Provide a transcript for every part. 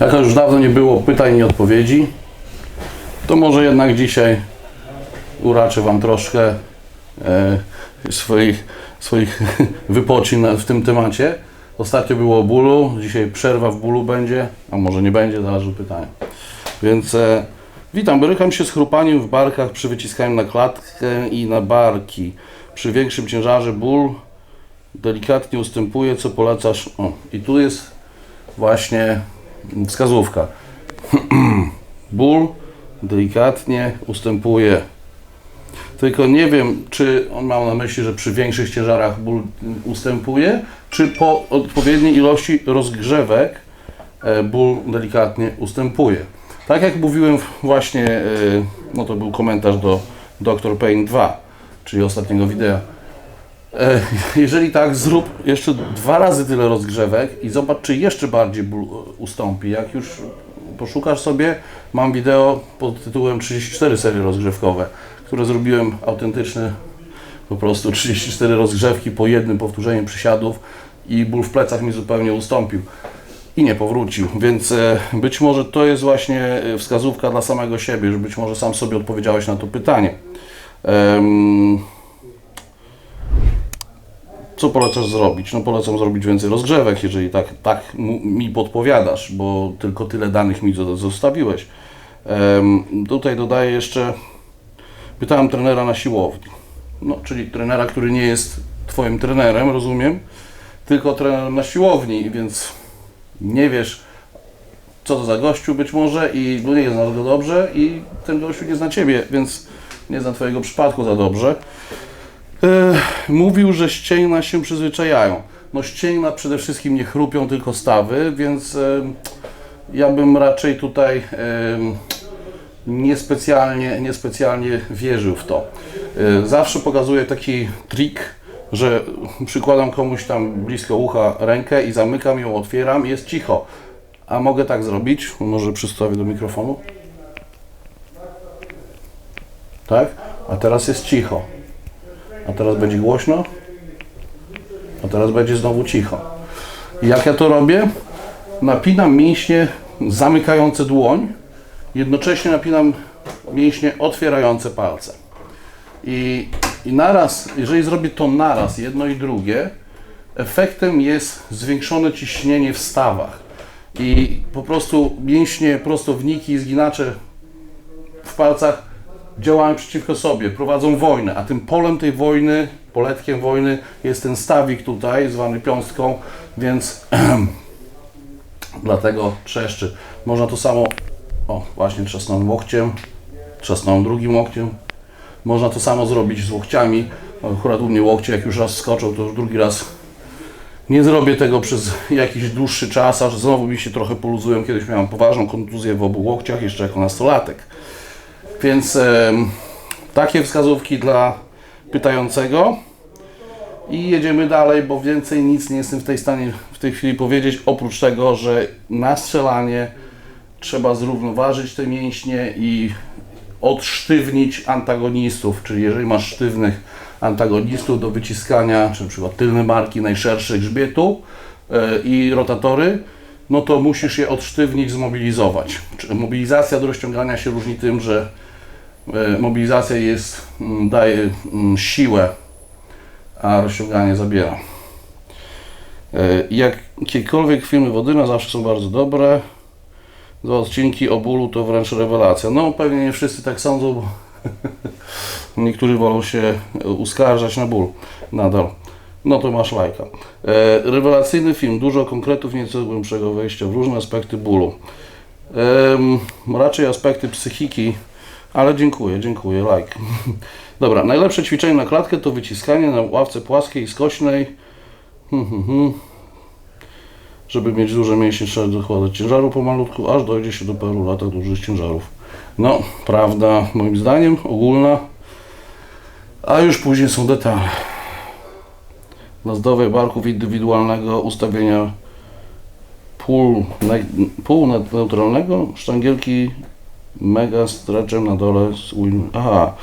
Jako już dawno nie było pytań i odpowiedzi, to może jednak dzisiaj uraczę Wam troszkę e, swoich, swoich wypocin w tym temacie. Ostatnio było o bólu, dzisiaj przerwa w bólu będzie, a może nie będzie, zależy od pytania. Więc e, witam, borykam się z chrupaniem w barkach przy wyciskaniu na klatkę i na barki. Przy większym ciężarze ból delikatnie ustępuje, co polecasz? O, i tu jest właśnie wskazówka. Ból delikatnie ustępuje. Tylko nie wiem, czy on miał na myśli, że przy większych ciężarach ból ustępuje, czy po odpowiedniej ilości rozgrzewek e, ból delikatnie ustępuje. Tak jak mówiłem właśnie, e, no to był komentarz do Dr. Pain 2, czyli ostatniego wideo. E, Jeżeli tak, zrób jeszcze dwa razy tyle rozgrzewek i zobacz, czy jeszcze bardziej ból e, ustąpi. Jak już poszukasz sobie, mam wideo pod tytułem 34 serie rozgrzewkowe, które zrobiłem autentyczny, po prostu 34 rozgrzewki po jednym powtórzeniu przysiadów i ból w plecach mi zupełnie ustąpił i nie powrócił. Więc e, być może to jest właśnie wskazówka dla samego siebie, że być może sam sobie odpowiedziałeś na to pytanie. Em, co polecasz zrobić? No polecam zrobić więcej rozgrzewek, jeżeli tak, tak mi podpowiadasz, bo tylko tyle danych mi zo- zostawiłeś. Em, tutaj dodaję jeszcze, pytałem trenera na siłowni, no, czyli trenera, który nie jest Twoim trenerem, rozumiem, tylko trenerem na siłowni, więc nie wiesz, co to za gościu być może i no nie znasz go dobrze i ten gościu nie zna Ciebie, więc nie zna Twojego przypadku za dobrze. Mówił, że ścięgna się przyzwyczajają. No ścięgna przede wszystkim nie chrupią, tylko stawy, więc ja bym raczej tutaj niespecjalnie, niespecjalnie wierzył w to. Zawsze pokazuję taki trik, że przykładam komuś tam blisko ucha rękę i zamykam ją, otwieram i jest cicho. A mogę tak zrobić? Może przystawię do mikrofonu. Tak? A teraz jest cicho. A teraz będzie głośno. A teraz będzie znowu cicho. I jak ja to robię? Napinam mięśnie zamykające dłoń, jednocześnie napinam mięśnie otwierające palce. I, I naraz, jeżeli zrobię to naraz, jedno i drugie, efektem jest zwiększone ciśnienie w stawach. I po prostu mięśnie, prostowniki i zginacze w palcach działają przeciwko sobie, prowadzą wojnę, a tym polem tej wojny, poletkiem wojny jest ten stawik tutaj, zwany piąstką, więc dlatego trzeszczy. Można to samo, o właśnie trzasnąłem łokciem, trzasnąłem drugim łokciem, można to samo zrobić z łokciami, akurat u mnie łokcie jak już raz skoczą, to już drugi raz nie zrobię tego przez jakiś dłuższy czas, aż znowu mi się trochę poluzują. Kiedyś miałem poważną kontuzję w obu łokciach, jeszcze jako nastolatek. Więc em, takie wskazówki dla pytającego. I jedziemy dalej, bo więcej nic nie jestem w tej stanie w tej chwili powiedzieć, oprócz tego, że na strzelanie trzeba zrównoważyć te mięśnie i odsztywnić antagonistów, czyli jeżeli masz sztywnych antagonistów do wyciskania, czy na przykład tylne marki, najszersze grzbietu e, i rotatory, no to musisz je odsztywnić, zmobilizować. Mobilizacja do rozciągania się różni tym, że e, mobilizacja jest, mm, daje mm, siłę, a rozciąganie zabiera. E, Jakiekolwiek filmy Wodyna zawsze są bardzo dobre. Dwa odcinki o bólu to wręcz rewelacja. No pewnie nie wszyscy tak sądzą, bo niektórzy wolą się uskarżać na ból nadal. No to masz lajka. E, rewelacyjny film, dużo konkretów, nieco głębszego wejścia w różne aspekty bólu. Raczej aspekty psychiki, ale dziękuję, dziękuję, like. Dobra, najlepsze ćwiczenie na klatkę to wyciskanie na ławce płaskiej i skośnej. Hmm, hmm, hmm. Żeby mieć duże mięśnie trzeba dokładać ciężaru pomalutku, aż dojdzie się do paru latach dużych ciężarów. No, prawda, moim zdaniem, ogólna, a już później są detale. Dla zdrowych barków indywidualnego ustawienia pół, pół ne- neutralnego, sztangielki mega stretchem na dole z. Aha,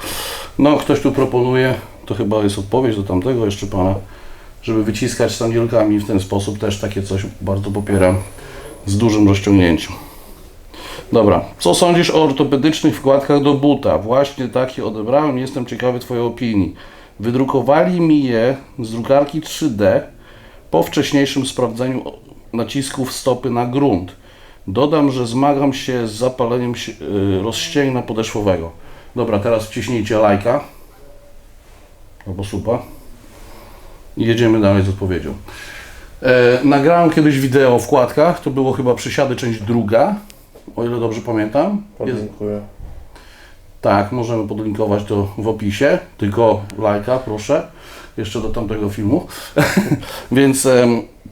no ktoś tu proponuje, to chyba jest odpowiedź do tamtego jeszcze pana, żeby wyciskać sztangielkami w ten sposób, też takie coś bardzo popieram, z dużym rozciągnięciem. Dobra, co sądzisz o ortopedycznych wkładkach do buta? Właśnie takie odebrałem, jestem ciekawy Twojej opinii. Wydrukowali mi je z drukarki 3D po wcześniejszym sprawdzeniu nacisków stopy na grunt. Dodam, że zmagam się z zapaleniem y, rozścięgna podeszwowego. Dobra, teraz wciśnijcie lajka albo suba i jedziemy dalej z odpowiedzią. E, nagrałem kiedyś wideo o wkładkach, to było chyba przysiady część druga, o ile dobrze pamiętam. Jest, Dziękuję. tak, możemy podlinkować to w opisie, tylko lajka proszę, jeszcze do tamtego filmu. Więc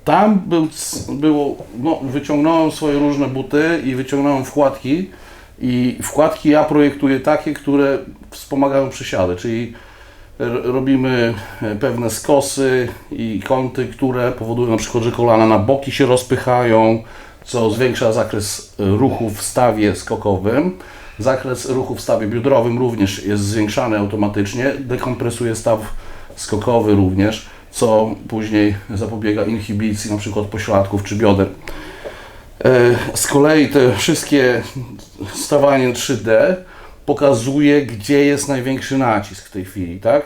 tam był, było, no, wyciągnąłem swoje różne buty i wyciągnąłem wkładki i wkładki ja projektuję takie, które wspomagają przysiady, czyli robimy e, pewne skosy i kąty, które powodują na przykład, że kolana na boki się rozpychają, co zwiększa zakres ruchu w stawie skokowym. Zakres ruchu w stawie biodrowym również jest zwiększany automatycznie, dekompresuje staw skokowy również, co później zapobiega inhibicji przykład pośladków czy bioder. E, Z kolei te wszystkie stawanie 3D pokazuje, gdzie jest największy nacisk w tej chwili, tak?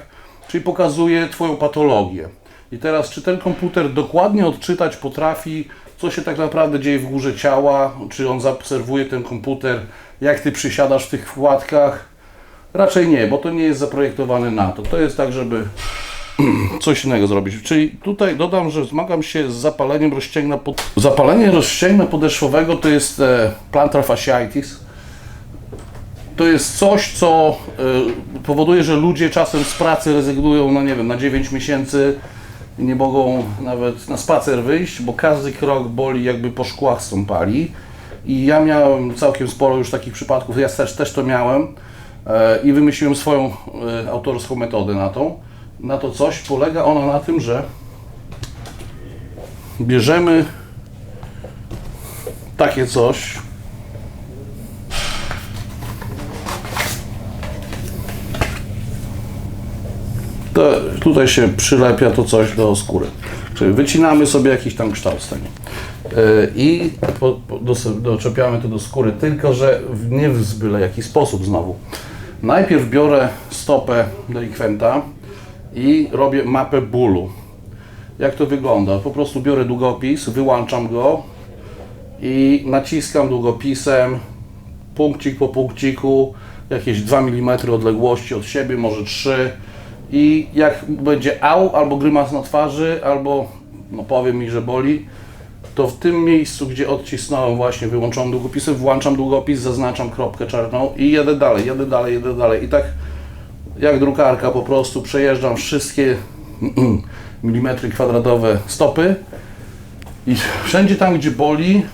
Czyli pokazuje Twoją patologię. I teraz, czy ten komputer dokładnie odczytać potrafi, co się tak naprawdę dzieje w górze ciała, czy on zaobserwuje ten komputer, jak Ty przysiadasz w tych wkładkach? Raczej nie, bo to nie jest zaprojektowane na to. To jest tak, żeby coś innego zrobić. Czyli tutaj dodam, że zmagam się z zapaleniem rozścięgna pod... Zapalenie rozścięgna podeszwowego to jest e, plantar fasciitis. To jest coś, co e, powoduje, że ludzie czasem z pracy rezygnują, no nie wiem, na 9 miesięcy i nie mogą nawet na spacer wyjść, bo każdy krok boli jakby po szkłach stąpali. I ja miałem całkiem sporo już takich przypadków, ja też, też to miałem i wymyśliłem swoją e, autorską metodę na to. Na to coś polega ona na tym, że bierzemy takie coś. To tutaj się przylepia to coś do skóry. Czyli wycinamy sobie jakiś tam kształt z tego. Yy, I po, po, doczepiamy to do skóry, tylko że nie w zbyle jaki sposób znowu. Najpierw biorę stopę delikwenta i robię mapę bólu. Jak to wygląda? Po prostu biorę długopis, wyłączam go i naciskam długopisem punkcik po punkciku, jakieś 2 mm odległości od siebie, może 3 i jak będzie au, albo grymas na twarzy, albo no powiem mi, że boli, to w tym miejscu, gdzie odcisnąłem właśnie, wyłączam długopisem, włączam długopis, zaznaczam kropkę czarną i jedę dalej, jedę dalej, jedę dalej i tak jak drukarka po prostu przejeżdżam wszystkie milimetry kwadratowe stopy i wszędzie tam, gdzie boli,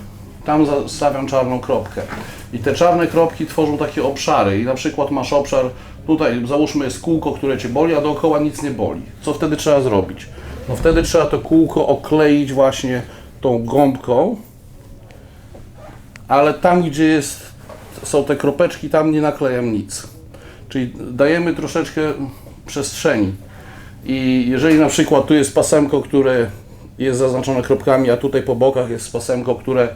tam stawiam czarną kropkę. I te czarne kropki tworzą takie obszary. I na przykład masz obszar, tutaj załóżmy jest kółko, które Cię boli, a dookoła nic nie boli. Co wtedy trzeba zrobić? No wtedy trzeba to kółko okleić właśnie tą gąbką, ale tam, gdzie jest, są te kropeczki, tam nie naklejam nic. Czyli dajemy troszeczkę przestrzeni. I jeżeli na przykład tu jest pasemko, które jest zaznaczone kropkami, a tutaj po bokach jest pasemko, które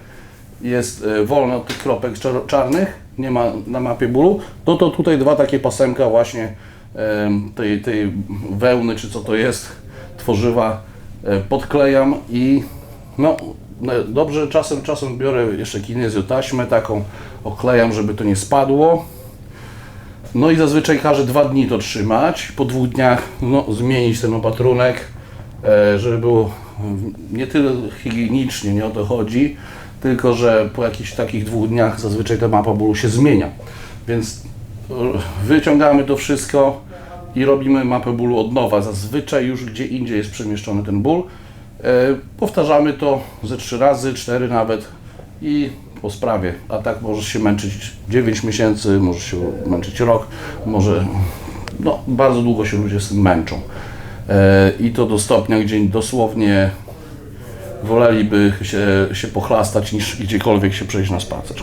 jest e, wolne od tych kropek czar- czarnych, nie ma na mapie bólu, no to tutaj dwa takie pasemka właśnie tej, tej wełny, czy co to jest, tworzywa e, podklejam i no no, dobrze czasem, czasem biorę jeszcze kinezjotaśmę taką, oklejam, żeby to nie spadło. No i zazwyczaj każę dwa dni to trzymać. Po dwóch dniach no, zmienić ten opatrunek, e, żeby było nie tyle higienicznie, nie o to chodzi, tylko że po jakichś takich dwóch dniach zazwyczaj ta mapa bólu się zmienia. Więc e, wyciągamy to wszystko i robimy mapę bólu od nowa. Zazwyczaj już gdzie indziej jest przemieszczony ten ból. E, Powtarzamy to ze trzy razy, cztery nawet i po sprawie. A tak możesz się męczyć 9 miesięcy, możesz się męczyć rok, może no, bardzo długo się ludzie z tym męczą. E, I to do stopnia, gdzie dosłownie woleliby się, się pochlastać niż gdziekolwiek się przejść na spacer.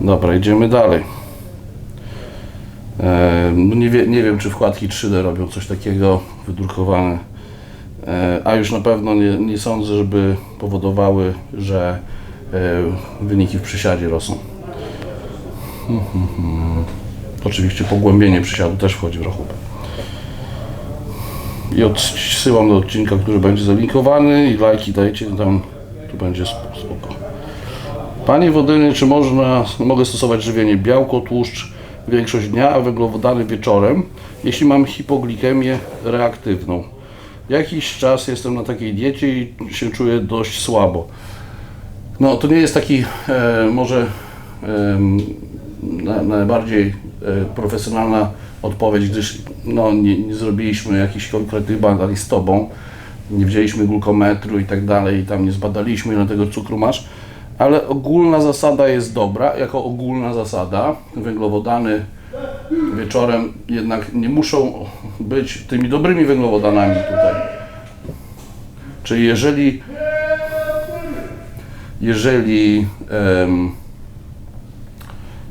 Dobra, idziemy dalej. No nie, wie, nie wiem, czy wkładki 3D robią coś takiego wydrukowane, a już na pewno nie, nie sądzę, żeby powodowały, że wyniki w przysiadzie rosną. Oczywiście pogłębienie przysiadu też wchodzi w rachubę. I odsyłam do odcinka, który będzie zalinkowany i lajki dajcie, tam tu będzie sp- spoko. Panie Wodyny, czy można, mogę stosować żywienie białko, tłuszcz większość dnia, a węglowodany wieczorem, jeśli mam hipoglikemię reaktywną? Jakiś czas jestem na takiej diecie i się czuję dość słabo. No to nie jest taki e, może na, najbardziej e, profesjonalna odpowiedź, gdyż no, nie, nie zrobiliśmy jakichś konkretnych badań z Tobą, nie wzięliśmy glukometru i tak dalej, tam nie zbadaliśmy ile tego cukru masz, ale ogólna zasada jest dobra, jako ogólna zasada, węglowodany wieczorem jednak nie muszą być tymi dobrymi węglowodanami tutaj. Czyli jeżeli jeżeli em,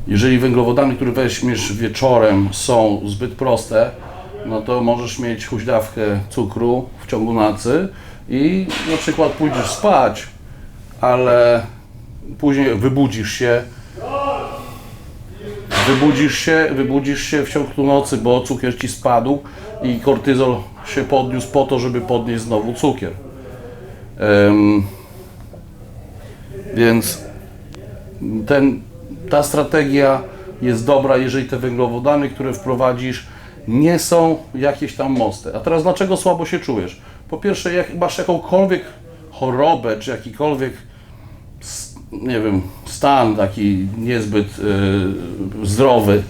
jeżeli węglowodany, które weźmiesz wieczorem są zbyt proste, no to możesz mieć huśdawkę cukru w ciągu nocy i na przykład pójdziesz spać, ale później wybudzisz się, wybudzisz się, wybudzisz się w ciągu nocy, bo cukier ci spadł i kortyzol się podniósł po to, żeby podnieść znowu cukier. Em, więc ten, ta strategia jest dobra, jeżeli te węglowodany, które wprowadzisz, nie są jakieś tam mocne. A teraz dlaczego słabo się czujesz? Po pierwsze, jak masz jakąkolwiek chorobę, czy jakikolwiek nie wiem, stan taki niezbyt y, zdrowy,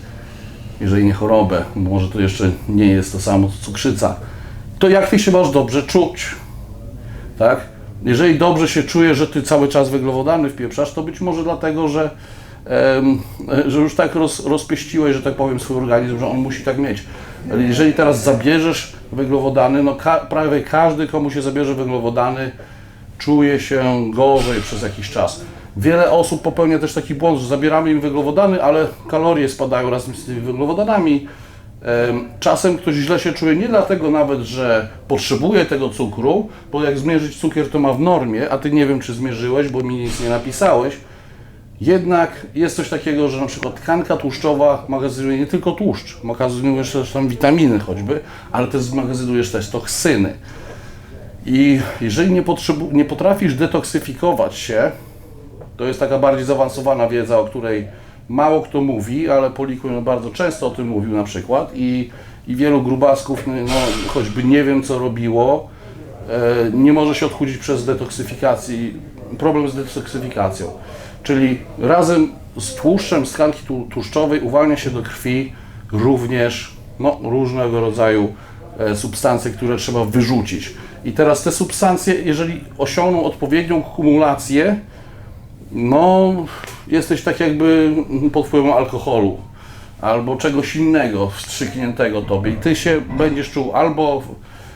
jeżeli nie chorobę, może to jeszcze nie jest to samo co cukrzyca, to jak ty się masz dobrze czuć? tak? Jeżeli dobrze się czujesz, że ty cały czas węglowodany wpieprzasz, to być może dlatego, że, że już tak roz, rozpieściłeś, że tak powiem, swój organizm, że on musi tak mieć. Jeżeli teraz zabierzesz węglowodany, no ka- prawie każdy, komu się zabierze węglowodany, czuje się gorzej przez jakiś czas. Wiele osób popełnia też taki błąd, że zabieramy im węglowodany, ale kalorie spadają razem z tymi węglowodanami. Em, Czasem ktoś źle się czuje nie dlatego nawet, że potrzebuje tego cukru, bo jak zmierzyć cukier to ma w normie, a ty nie wiem czy zmierzyłeś, bo mi nic nie napisałeś. Jednak jest coś takiego, że na przykład tkanka tłuszczowa magazynuje nie tylko tłuszcz, magazynujesz też tam witaminy choćby, ale też magazynujesz też toksyny. I jeżeli nie, nie potrafisz detoksyfikować się, to jest taka bardziej zaawansowana wiedza, o której mało kto mówi, ale Polikun bardzo często o tym mówił na przykład i, i wielu grubasków, no, no, choćby nie wiem co robiło, e, nie może się odchudzić przez detoksyfikację, problem z detoksyfikacją. Czyli razem z tłuszczem z tkanki tłu- tłuszczowej uwalnia się do krwi również no, różnego rodzaju e, substancje, które trzeba wyrzucić. I teraz te substancje, jeżeli osiągną odpowiednią kumulację, no, jesteś tak jakby pod wpływem alkoholu albo czegoś innego wstrzykniętego tobie i ty się będziesz czuł albo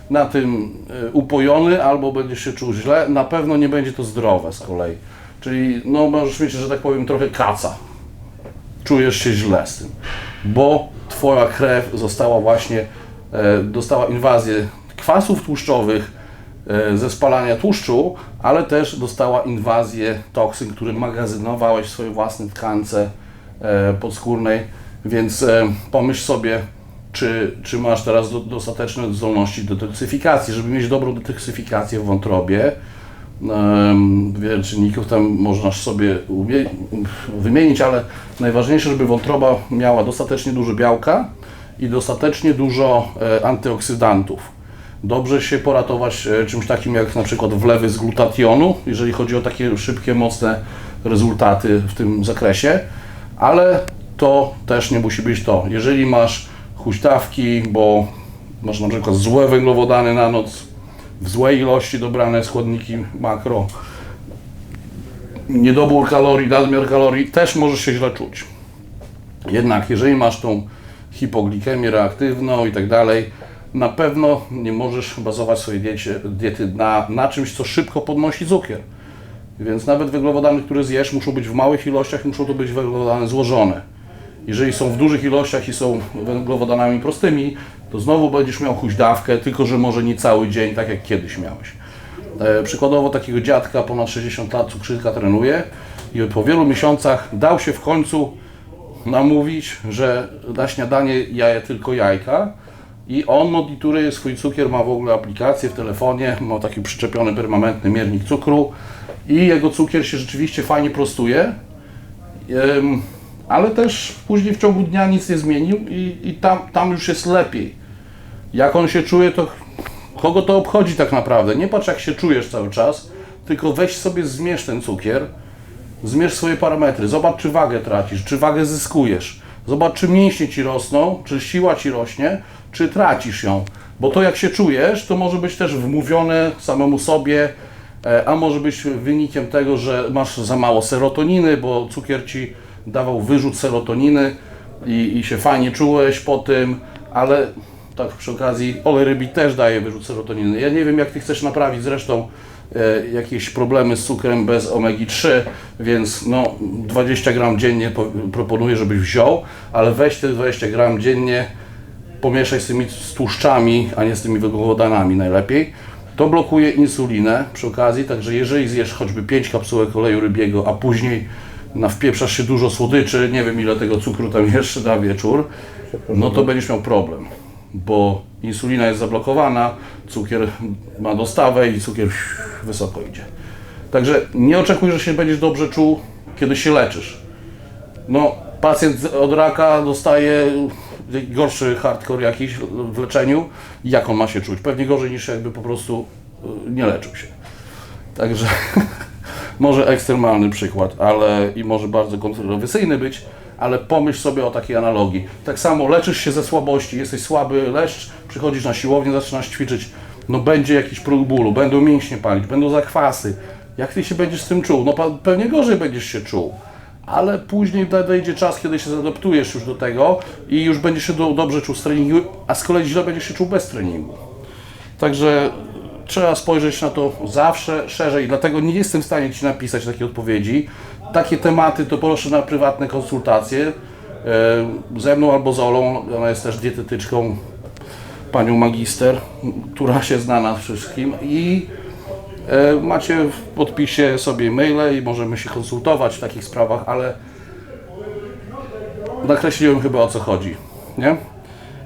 na tym e, upojony, albo będziesz się czuł źle. Na pewno nie będzie to zdrowe z kolei. Czyli no możesz mieć, że tak powiem, trochę kaca. Czujesz się źle z tym, bo twoja krew została właśnie, e, dostała inwazję kwasów tłuszczowych, ze spalania tłuszczu, ale też dostała inwazję toksyn, które magazynowałeś w swojej własnej tkance e, podskórnej, więc e, pomyśl sobie, czy, czy masz teraz do, dostateczne zdolności do detoksyfikacji, żeby mieć dobrą detoksyfikację w wątrobie. Wiele czynników tam można sobie wymienić, ale najważniejsze, żeby wątroba miała dostatecznie dużo białka i dostatecznie dużo e, antyoksydantów. Dobrze się poratować e, czymś takim jak na przykład wlewy z glutationu, jeżeli chodzi o takie szybkie, mocne rezultaty w tym zakresie, ale to też nie musi być to. Jeżeli masz huśtawki, bo masz na przykład złe węglowodany na noc, w złej ilości dobrane składniki makro, niedobór kalorii, nadmiar kalorii, też możesz się źle czuć. Jednak jeżeli masz tą hipoglikemię reaktywną i tak dalej, na pewno nie możesz bazować swojej diecie, diety na, na czymś, co szybko podnosi cukier. Więc nawet węglowodany, które zjesz, muszą być w małych ilościach, muszą to być węglowodany złożone. Jeżeli są w dużych ilościach i są węglowodanami prostymi, to znowu będziesz miał huśdawkę, tylko że może nie cały dzień, tak jak kiedyś miałeś. E, przykładowo takiego dziadka ponad 60 lat cukrzyka trenuje i po wielu miesiącach dał się w końcu namówić, że na śniadanie jaje tylko jajka i on monitoruje swój cukier, ma w ogóle aplikację w telefonie, ma taki przyczepiony permanentny miernik cukru i jego cukier się rzeczywiście fajnie prostuje, ale też później w ciągu dnia nic nie zmienił i, i tam, tam już jest lepiej. Jak on się czuje, to kogo to obchodzi tak naprawdę? Nie patrz jak się czujesz cały czas, tylko weź sobie zmierz ten cukier, zmierz swoje parametry, zobacz czy wagę tracisz, czy wagę zyskujesz, zobacz czy mięśnie ci rosną, czy siła ci rośnie, czy tracisz ją. Bo to jak się czujesz, to może być też wmówione samemu sobie, e, a może być wynikiem tego, że masz za mało serotoniny, bo cukier ci dawał wyrzut serotoniny i, i się fajnie czułeś po tym, ale tak przy okazji olej rybi też daje wyrzut serotoniny. Ja nie wiem jak ty chcesz naprawić zresztą jakieś problemy z cukrem bez omegi-3, więc no 20 gram dziennie po, proponuję, żebyś wziął, ale weź te 20 gram dziennie, pomieszaj z tymi tłuszczami, a nie z tymi węglowodanami najlepiej. To blokuje insulinę przy okazji, także jeżeli zjesz choćby 5 kapsułek oleju rybiego, a później na wpieprzasz się dużo słodyczy, nie wiem ile tego cukru tam jeszcze na wieczór, no to będziesz miał problem, bo insulina jest zablokowana, cukier ma dostawę i cukier wysoko idzie. Także nie oczekuj, że się będziesz dobrze czuł, kiedy się leczysz. No, pacjent od raka dostaje gorszy hardcore jakiś w leczeniu. Jak on ma się czuć? Pewnie gorzej niż jakby po prostu y, nie leczył się. Także może ekstremalny przykład, ale i może bardzo kontrowersyjny być, ale pomyśl sobie o takiej analogii. Tak samo leczysz się ze słabości, jesteś słaby leszcz, przychodzisz na siłownię, zaczynasz ćwiczyć, no będzie jakiś próg bólu, będą mięśnie palić, będą zakwasy. Jak ty się będziesz z tym czuł? No pewnie gorzej będziesz się czuł. Ale później nadejdzie czas, kiedy się zaadaptujesz już do tego i już będziesz się do, dobrze czuł z treningu, a z kolei źle będziesz się czuł bez treningu. Także trzeba spojrzeć na to zawsze szerzej, dlatego nie jestem w stanie Ci napisać takiej odpowiedzi. Takie tematy to proszę na prywatne konsultacje e, ze mną albo z Olą, ona jest też dietetyczką, panią magister, która się zna na wszystkim i e, macie w podpisie sobie maile i możemy się konsultować w takich sprawach, ale nakreśliłem chyba o co chodzi, nie?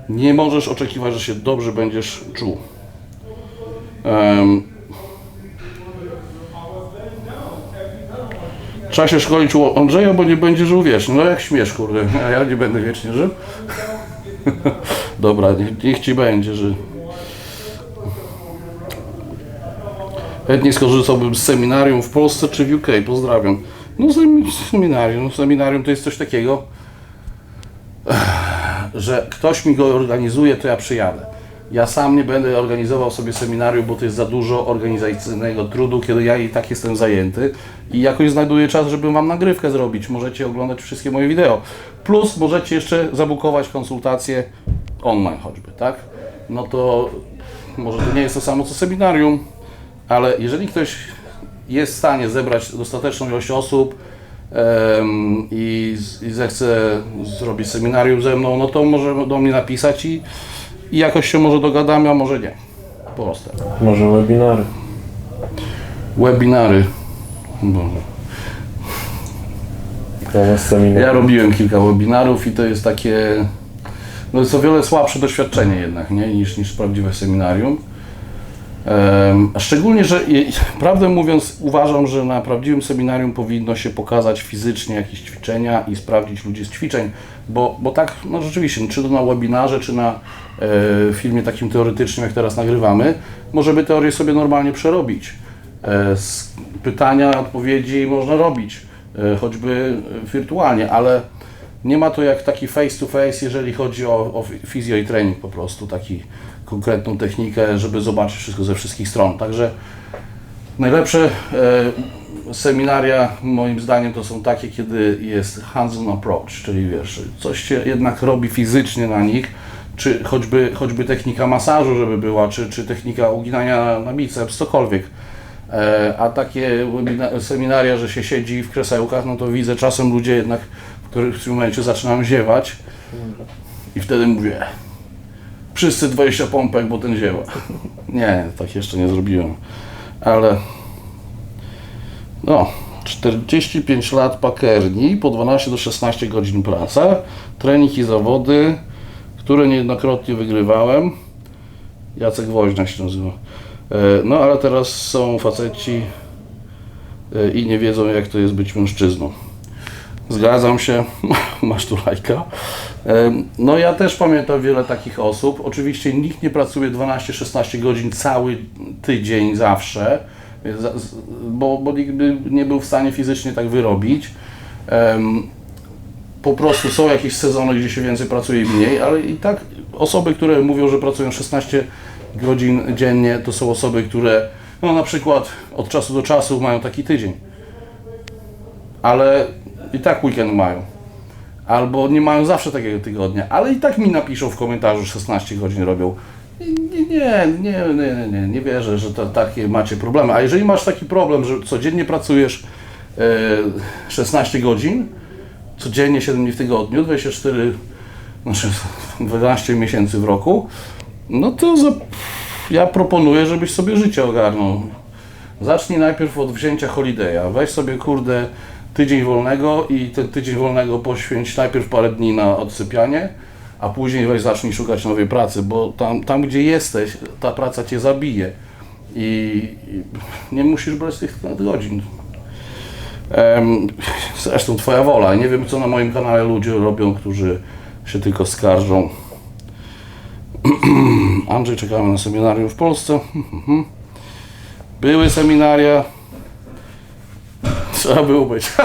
Nie możesz oczekiwać, że się dobrze będziesz czuł. Em, Trzeba się szkolić u Andrzeja, bo nie będzie żył wiecznie. No jak śmiesz, kurde, a ja nie będę wiecznie żył. Dobra, niech, niech ci będzie, że... Chętnie skorzystałbym z seminarium w Polsce czy w UK. Pozdrawiam. No semi- seminarium, seminarium to jest coś takiego, że ktoś mi go organizuje, to ja przyjadę. Ja sam nie będę organizował sobie seminarium, bo to jest za dużo organizacyjnego trudu, kiedy ja i tak jestem zajęty i jakoś znajduję czas, żeby Wam nagrywkę zrobić. Możecie oglądać wszystkie moje wideo. Plus możecie jeszcze zabukować konsultacje online choćby, tak? No to może to nie jest to samo co seminarium, ale jeżeli ktoś jest w stanie zebrać dostateczną ilość osób i, i zechce zrobić seminarium ze mną, no to może do mnie napisać i, i jakoś się może dogadamy, a może nie. Po prostu. Może webinary. Webinary. Boże. Zamiast seminarium. Ja robiłem kilka webinarów i to jest takie, no jest o wiele słabsze doświadczenie jednak, nie, niż, niż prawdziwe seminarium. Em, a szczególnie, że je- prawdę mówiąc uważam, że na prawdziwym seminarium powinno się pokazać fizycznie jakieś ćwiczenia i sprawdzić ludzi z ćwiczeń, bo, bo tak, no rzeczywiście, czy to na webinarze, czy na e, filmie takim teoretycznym, jak teraz nagrywamy, możemy teorię sobie normalnie przerobić. E, pytania, odpowiedzi można robić, e, choćby wirtualnie, ale nie ma to jak taki face to face, jeżeli chodzi o, o fizjo i trening po prostu, taki konkretną technikę, żeby zobaczyć wszystko ze wszystkich stron. Także najlepsze e, seminaria moim zdaniem to są takie, kiedy jest hands-on approach, czyli wiesz, coś się jednak robi fizycznie na nich, czy choćby, choćby technika masażu, żeby była, czy, czy technika uginania na, biceps, cokolwiek. E, a takie seminaria, że się siedzi w krzesełkach, no to widzę czasem ludzie jednak, w których momencie zaczynam ziewać i wtedy mówię, wszyscy 20 pompek, bo ten ziewa. Nie, tak jeszcze nie zrobiłem. ale no, 45 lat pakerni, po 12 do 16 godzin praca, trening i zawody, które niejednokrotnie wygrywałem. Jacek Woźniak się nazywa. E, No ale teraz są faceci e, i nie wiedzą jak to jest być mężczyzną. Zgadzam się, masz tu lajka. Em, No ja też pamiętam wiele takich osób. Oczywiście nikt nie pracuje 12-16 godzin cały tydzień zawsze, bo, bo nikt by nie był w stanie fizycznie tak wyrobić. Po prostu są jakieś sezony, gdzie się więcej pracuje i mniej, ale i tak osoby, które mówią, że pracują 16 godzin dziennie, to są osoby, które no na przykład od czasu do czasu mają taki tydzień ale i tak weekend mają. Albo nie mają zawsze takiego tygodnia, ale i tak mi napiszą w komentarzu 16 godzin robią. Nie, nie, nie, nie, nie, nie wierzę, że to, takie macie problemy. A jeżeli masz taki problem, że codziennie pracujesz e, 16 godzin, codziennie 7 dni w tygodniu, 24, znaczy 12 miesięcy w roku, no to za, ja proponuję, żebyś sobie życie ogarnął. Zacznij najpierw od wzięcia holiday'a. Weź sobie, kurde, tydzień wolnego i ten tydzień wolnego poświęć najpierw parę dni na odsypianie, a później weź zacznij szukać nowej pracy, bo tam, tam gdzie jesteś, ta praca cię zabije i, i nie musisz brać tych godzin. Em, zresztą twoja wola. Nie wiem, co na moim kanale ludzie robią, którzy się tylko skarżą. Andrzej, czekamy na seminarium w Polsce. Były seminaria. Trzeba było być.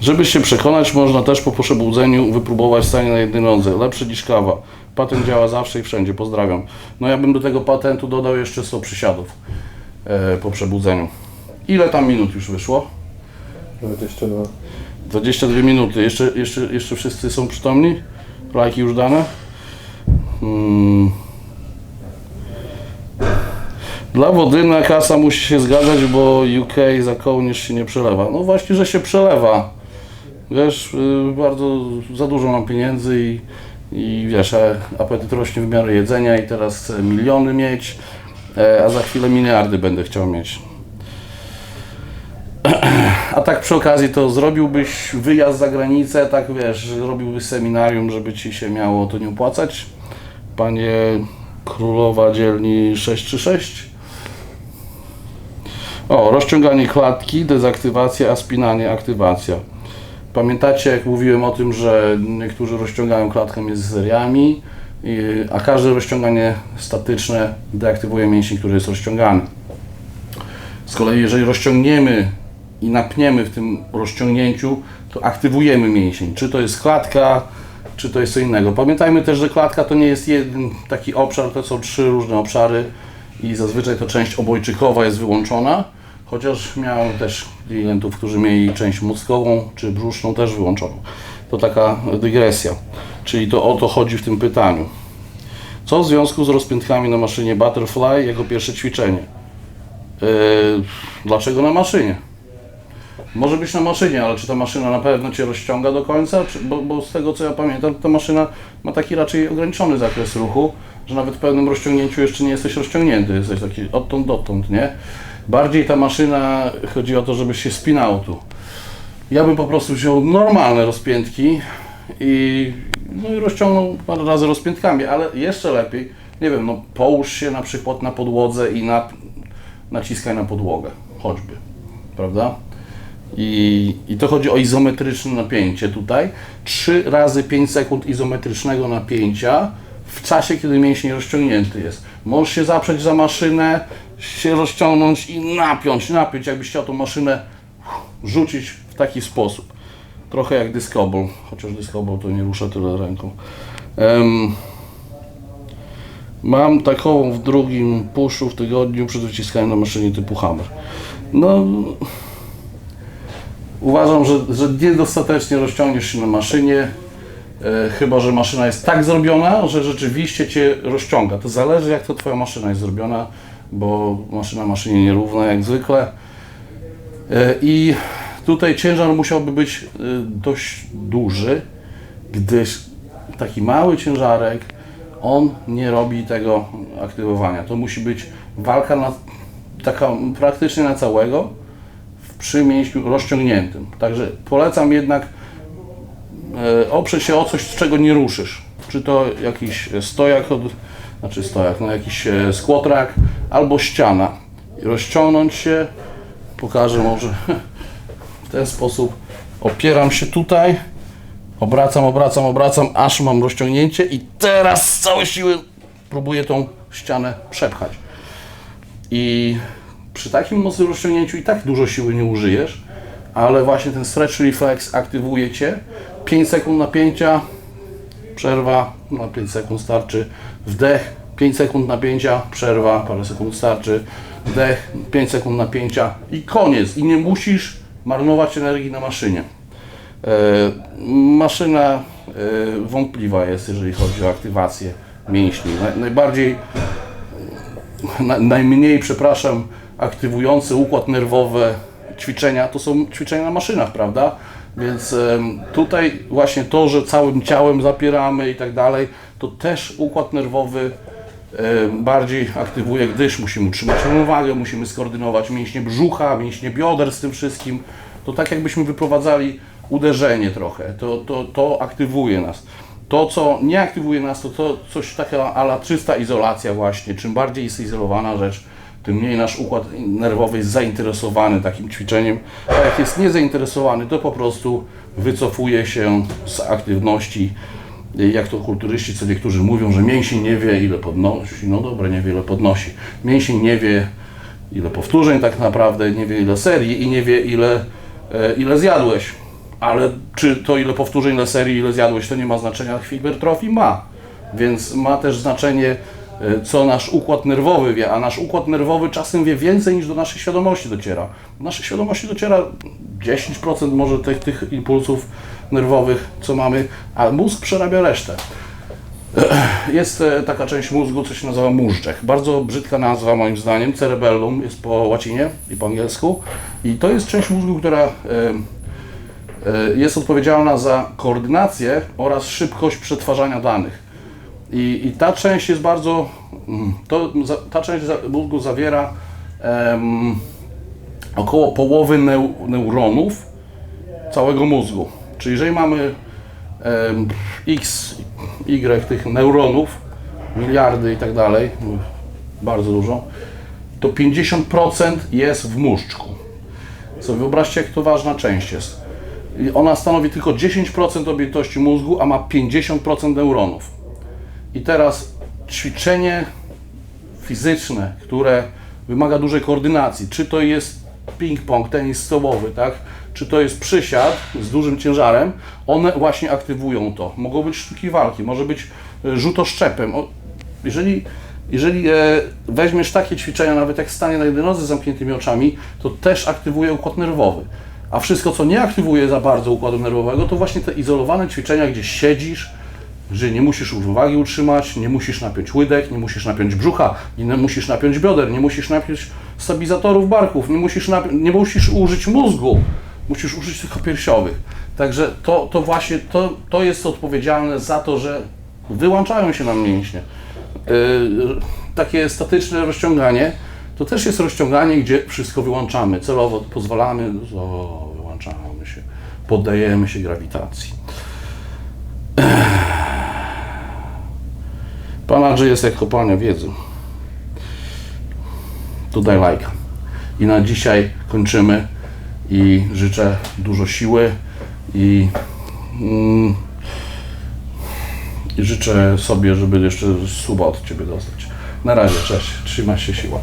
Żeby się przekonać, można też po przebudzeniu wypróbować stanie na jednej nodze. Lepszy niż kawa. Patent działa zawsze i wszędzie. Pozdrawiam. No ja bym do tego patentu dodał jeszcze 100 przysiadów e, po przebudzeniu. Ile tam minut już wyszło? 22. 22 minuty. Jeszcze, jeszcze, jeszcze wszyscy są przytomni? Lajki już dane? Hmm. Dla Wodyna kasa musi się zgadzać, bo UK za kołnierz się nie przelewa. No właśnie, że się przelewa. Wiesz, y, bardzo za dużo mam pieniędzy i, i wiesz, e, apetyt rośnie w miarę jedzenia i teraz chcę miliony mieć, e, a za chwilę miliardy będę chciał mieć. A tak przy okazji to zrobiłbyś wyjazd za granicę, tak wiesz, robiłbyś seminarium, żeby ci się miało to nie opłacać? Panie Królowa Dzielni 636? O, rozciąganie klatki, dezaktywacja, a spinanie, aktywacja. Pamiętacie, jak mówiłem o tym, że niektórzy rozciągają klatkę między seriami, a każde rozciąganie statyczne deaktywuje mięsień, który jest rozciągany. Z kolei, jeżeli rozciągniemy i napniemy w tym rozciągnięciu, to aktywujemy mięsień. Czy to jest klatka, czy to jest co innego. Pamiętajmy też, że klatka to nie jest jeden taki obszar, to są trzy różne obszary i zazwyczaj to część obojczykowa jest wyłączona, chociaż miałem też klientów, którzy mieli część mózgową czy brzuszną też wyłączoną. To taka dygresja, czyli to o to chodzi w tym pytaniu. Co w związku z rozpiętkami na maszynie Butterfly jako pierwsze ćwiczenie? Yy, dlaczego na maszynie? Może być na maszynie, ale czy ta maszyna na pewno Cię rozciąga do końca? Czy, bo, bo z tego co ja pamiętam, ta maszyna ma taki raczej ograniczony zakres ruchu, że nawet w pewnym rozciągnięciu jeszcze nie jesteś rozciągnięty, jesteś taki odtąd dotąd, nie? Bardziej ta maszyna, chodzi o to, żebyś się spinał tu. Ja bym po prostu wziął normalne rozpiętki i, no i rozciągnął parę razy rozpiętkami, ale jeszcze lepiej, nie wiem, no połóż się na przykład na podłodze i na, naciskaj na podłogę, choćby, prawda? I, I to chodzi o izometryczne napięcie tutaj. 3 razy 5 sekund izometrycznego napięcia w czasie, kiedy mięsień rozciągnięty jest. Możesz się zaprzeć za maszynę, się rozciągnąć i napiąć, napiąć, jakbyś chciał tą maszynę rzucić w taki sposób. Trochę jak dyskobol, chociaż dyskobol to nie rusza tyle ręką. Em, mam taką w drugim puszu w tygodniu przed wyciskaniem na maszynie typu hammer. No, Uważam, że, że niedostatecznie rozciągniesz się na maszynie, chyba że maszyna jest tak zrobiona, że rzeczywiście Cię rozciąga. To zależy jak to Twoja maszyna jest zrobiona, bo maszyna maszynie nierówna jak zwykle. E, I tutaj ciężar musiałby być e, dość duży, gdyż taki mały ciężarek on nie robi tego aktywowania. To musi być walka na, taka praktycznie na całego w przy mięśniu rozciągniętym. Także polecam jednak e, oprzeć się o coś, z czego nie ruszysz. Czy to jakiś stojak, od, znaczy stojak, no jakiś e, squat rack albo ściana. I rozciągnąć się, pokażę może w ten sposób. Opieram się tutaj, obracam, obracam, obracam, aż mam rozciągnięcie i teraz z całej siły próbuję tą ścianę przepchać. I przy takim mocnym rozciągnięciu i tak dużo siły nie użyjesz, ale właśnie ten stretch reflex aktywuje Cię. 5 sekund napięcia, przerwa, na 5 sekund starczy, wdech, 5 sekund napięcia, przerwa, parę sekund starczy, wdech, 5 sekund napięcia i koniec. I nie musisz marnować energii na maszynie. E, maszyna e, wątpliwa jest, jeżeli chodzi o aktywację mięśni. Naj, najbardziej na, najmniej, przepraszam, aktywujące układ nerwowy ćwiczenia to są ćwiczenia na maszynach, prawda? Więc tutaj właśnie to, że całym ciałem zapieramy i tak dalej, to też układ nerwowy bardziej aktywuje, gdyż musimy utrzymać równowagę, musimy skoordynować mięśnie brzucha, mięśnie bioder z tym wszystkim. To tak jakbyśmy wyprowadzali uderzenie trochę, to, to, to aktywuje nas. To, co nie aktywuje nas, to, to coś taka ala czysta izolacja właśnie. Czym bardziej jest izolowana rzecz, tym mniej nasz układ nerwowy jest zainteresowany takim ćwiczeniem. A jak jest niezainteresowany, to po prostu wycofuje się z aktywności. Jak to kulturyści, co niektórzy mówią, że mięsień nie wie, ile podnosi. No dobra, nie wie, ile podnosi. Mięsień nie wie, ile powtórzeń tak naprawdę, nie wie, ile serii i nie wie, ile, e, ile zjadłeś. Ale czy to ile powtórzeń, ile serii, ile zjadłeś, to nie ma znaczenia. Hipertrofii ma. Więc ma też znaczenie, co nasz układ nerwowy wie, a nasz układ nerwowy czasem wie więcej niż do naszej świadomości dociera. Do naszej świadomości dociera 10% może tych, tych impulsów nerwowych, co mamy, a mózg przerabia resztę. Jest e, taka część mózgu, co się nazywa móżdżek. Bardzo brzydka nazwa moim zdaniem, cerebellum jest po łacinie i po angielsku. I to jest część mózgu, która e, e, jest odpowiedzialna za koordynację oraz szybkość przetwarzania danych. I, i ta część jest bardzo, mm, to, ta część mózgu zawiera em, około połowy neu, neuronów całego mózgu. Czyli jeżeli mamy em, x, y tych neuronów, miliardy i tak dalej, bardzo dużo, to 50% jest w móżdżku. Co wyobraźcie, jak to ważna część jest. I ona stanowi tylko 10% objętości mózgu, a ma 50% neuronów. I teraz ćwiczenie fizyczne, które wymaga dużej koordynacji, czy to jest ping-pong, tenis stołowy, tak? czy to jest przysiad z dużym ciężarem, one właśnie aktywują to. Mogą być sztuki walki, może być e, rzut oszczepem. O, jeżeli jeżeli e, weźmiesz takie ćwiczenia, nawet jak stanie na jednej nodze z zamkniętymi oczami, to też aktywuje układ nerwowy. A wszystko, co nie aktywuje za bardzo układu nerwowego, to właśnie te izolowane ćwiczenia, gdzie siedzisz, że nie musisz równowagi utrzymać, nie musisz napiąć łydek, nie musisz napiąć brzucha, nie musisz napiąć bioder, nie musisz napiąć stabilizatorów barków, nie musisz, nie musisz użyć mózgu, musisz użyć tylko piersiowych. Także to, to właśnie to, to jest odpowiedzialne za to, że wyłączają się nam mięśnie. Yy, takie statyczne rozciąganie to też jest rozciąganie, gdzie wszystko wyłączamy, celowo pozwalamy, o, wyłączamy się, poddajemy się grawitacji. Pan Andrzej jest jak kopalnia wiedzy. Tu daj lajka. I na dzisiaj kończymy i życzę dużo siły i, mm, i życzę sobie, żeby jeszcze suba od Ciebie dostać. Na razie, cześć, trzyma się siła.